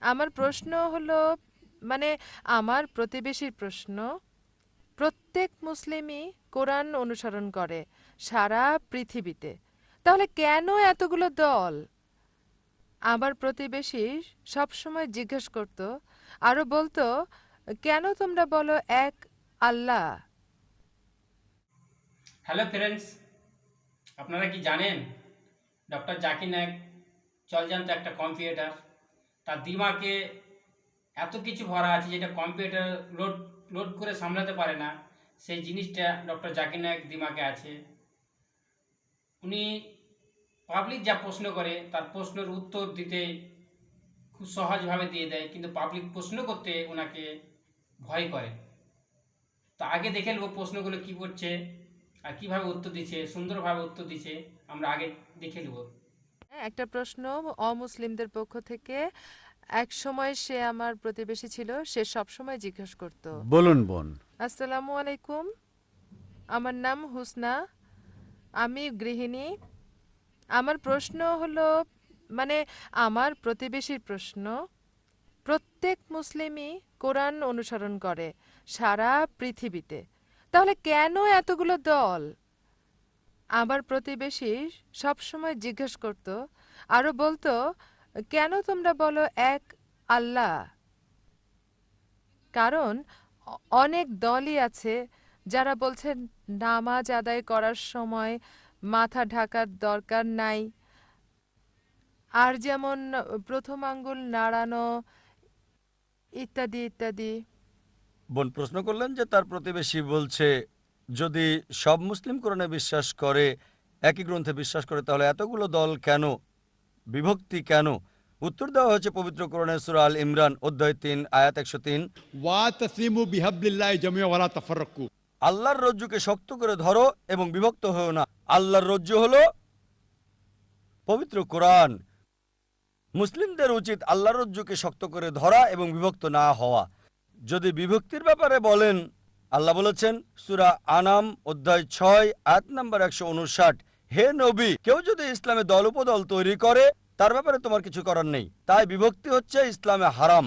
আমার প্রশ্ন হলো মানে আমার প্রতিবেশীর প্রশ্ন, প্রত্যেক মুসলিমই কোরআন অনুসরণ করে সারা পৃথিবীতে। তাহলে কেন এতগুলো দল? আমার প্রতিবেশী সবসময় জিজ্ঞেস করত, আরও বলতো, কেন তোমরা বলো এক আল্লাহ? হ্যালো ফ্রেন্ডস আপনারা কি জানেন? ডক্টর জাকির নায়ক জলজান্ত একটা কম্পিউটার তার দিমাগে এত কিছু ভরা আছে যেটা কম্পিউটার লোড লোড করে সামলাতে পারে না, সেই জিনিসটা ডক্টর জাকির নায়ক দিমাগে আছে। উনি পাবলিক যা প্রশ্ন করে, তার প্রশ্নের উত্তর দিতে খুব সহজভাবে দিয়ে দেয়, কিন্তু পাবলিক প্রশ্ন করতে ওনাকে ভয় করে। তা আগে দেখে নেব প্রশ্নগুলো কী করছে আর কীভাবে উত্তর দিচ্ছে, সুন্দরভাবে উত্তর দিচ্ছে, আমরা আগে দেখে নেব। একটা প্রশ্ন। অমুসলিমদের পক্ষ থেকে এক সময় সে আমার প্রতিবেশী ছিল সে সব সময় জিজ্ঞেস করত। বলুন বোন। আসসালামু আলাইকুম। আমার নাম হুসনা। আমি গৃহিণী। আমার প্রশ্ন হলো মানে আমার প্রতিবেশীর প্রশ্ন প্রত্যেক মুসলিমই কোরআন অনুসরণ করে সারা পৃথিবীতে। তাহলে কেন এতগুলো দল? আমার প্রতিবেশী সবসময় জিজ্ঞেস করত, আরও বলতো, কেন তোমরা বলো এক আল্লাহ? কারণ অনেক দলই আছে যারা বলছেন, নামাজ আদায় করার সময় মাথা ঢাকার দরকার নাই। আর যেমন প্রথম আঙ্গুল নাড়ানো ইত্যাদি ইত্যাদি। বোন, প্রশ্ন করলেন যে তার প্রতিবেশী বলছে যদি সব মুসলিম কোরআনে বিশ্বাস করে একই গ্রন্থে বিশ্বাস করে তাহলে এতগুলো দল কেন? বিভক্তি কেন? উত্তর দেওয়া হয়েছে পবিত্র কোরআনের সুরা আল ইমরান অধ্যায় তিন আয়াত একশো তিন। আল্লাহর রজ্জুকে শক্ত করে ধরো এবং বিভক্ত হও না। আল্লাহর রজ্জু হলো পবিত্র কোরআন। মুসলিমদের উচিত আল্লাহর রজ্জুকে শক্ত করে ধরা এবং বিভক্ত না হওয়া। যদি বিভক্তির ব্যাপারে বলেন আল্লাহ বলেছেন, সুরা আনাম অধ্যায় ছয় আট নাম্বার একশো উনষাট, হে নবী, কেউ যদি ইসলামে দল উপদল তৈরি করে, তার ব্যাপারে তোমার কিছু করার নেই। তাই বিভক্তি হচ্ছে ইসলামে হারাম।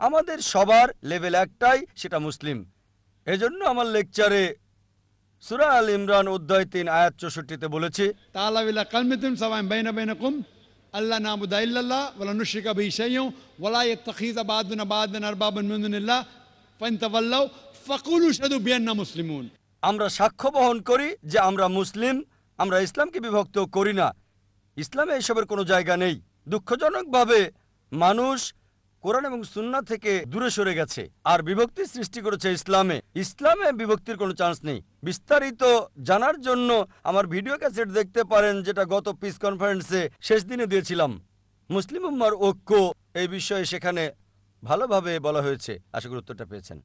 আমাদের সবার লেভেল একটাই, সেটা মুসলিম। এজন্য আমার লেকচারে সুরা আল ইমরান অধ্যায় তিন, আয়াত চৌষট্টিতে বলেছি তাআলা ইলা কালমাতিন সাওয়াইন বাইনা বাইনাকুম, আল্লা নাবুদা ইল্লাল্লাহ, ওয়ালা নুশরিকা বিহি শাইয়্যান ওয়ালা ইয়াত্তাখিযা বা'দুনা বা'দান আরবাবান মিন মুসলিমুন আমরা সাক্ষ্য বহন করি যে আমরা মুসলিম, আমরা ইসলামকে বিভক্ত করি না। ইসলামে এসবের কোনো জায়গা নেই। দুঃখজনকভাবে মানুষ কোরআন এবং সুন্না থেকে দূরে সরে গেছে আর বিভক্তি সৃষ্টি করেছে ইসলামে। ইসলামে বিভক্তির কোনো চান্স নেই। বিস্তারিত জানার জন্য আমার ভিডিও ক্যাসেট দেখতে পারেন, যেটা গত পিস কনফারেন্সে শেষ দিনে দিয়েছিলাম। মুসলিম উম্মার ঐক্য এই বিষয়ে সেখানে ভালোভাবে বলা হয়েছে। আশা করি উত্তরটা পেয়েছেন।